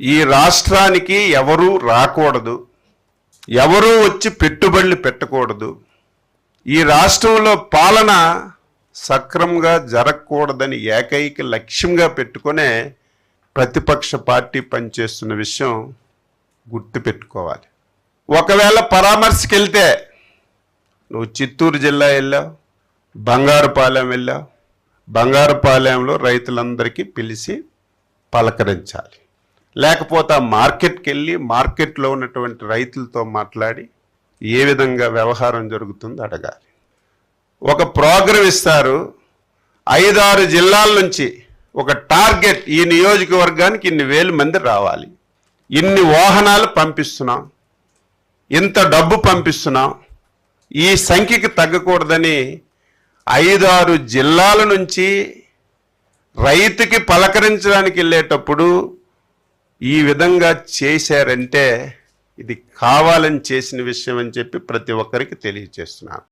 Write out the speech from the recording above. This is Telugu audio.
ఈ రాష్ట్రానికి ఎవరూ రాకూడదు ఎవరూ వచ్చి పెట్టుబడులు పెట్టకూడదు. ఈ రాష్ట్రంలో పాలన సక్రమంగా జరగకూడదని ఏకైక లక్ష్యంగా పెట్టుకునే ప్రతిపక్ష పార్టీ పనిచేస్తున్న విషయం గుర్తుపెట్టుకోవాలి. ఒకవేళ పరామర్శకి వెళ్తే నువ్వు చిత్తూరు జిల్లా వెళ్ళావు బంగారుపాలెం వెళ్ళావు బంగారుపాలెంలో రైతులందరికీ పిలిచి పలకరించాలి. లేకపోతే ఆ మార్కెట్కి వెళ్ళి మార్కెట్లో ఉన్నటువంటి రైతులతో మాట్లాడి ఏ విధంగా వ్యవహారం జరుగుతుందో అడగాలి. ఒక ప్రోగ్రాం ఇస్తారు. ఐదారు జిల్లాల నుంచి ఒక టార్గెట్ ఈ నియోజకవర్గానికి ఇన్ని వేల మంది రావాలి. ఇన్ని వాహనాలు పంపిస్తున్నాం. ఇంత డబ్బు పంపిస్తున్నాం. ఈ సంఖ్యకి తగ్గకూడదని ఐదారు జిల్లాల నుంచి రైతుకి పలకరించడానికి వెళ్ళేటప్పుడు ఈ విధంగా చేశారంటే ఇది కావాలని చేసిన విషయం అని చెప్పి ప్రతి ఒక్కరికి తెలియచేస్తున్నాను.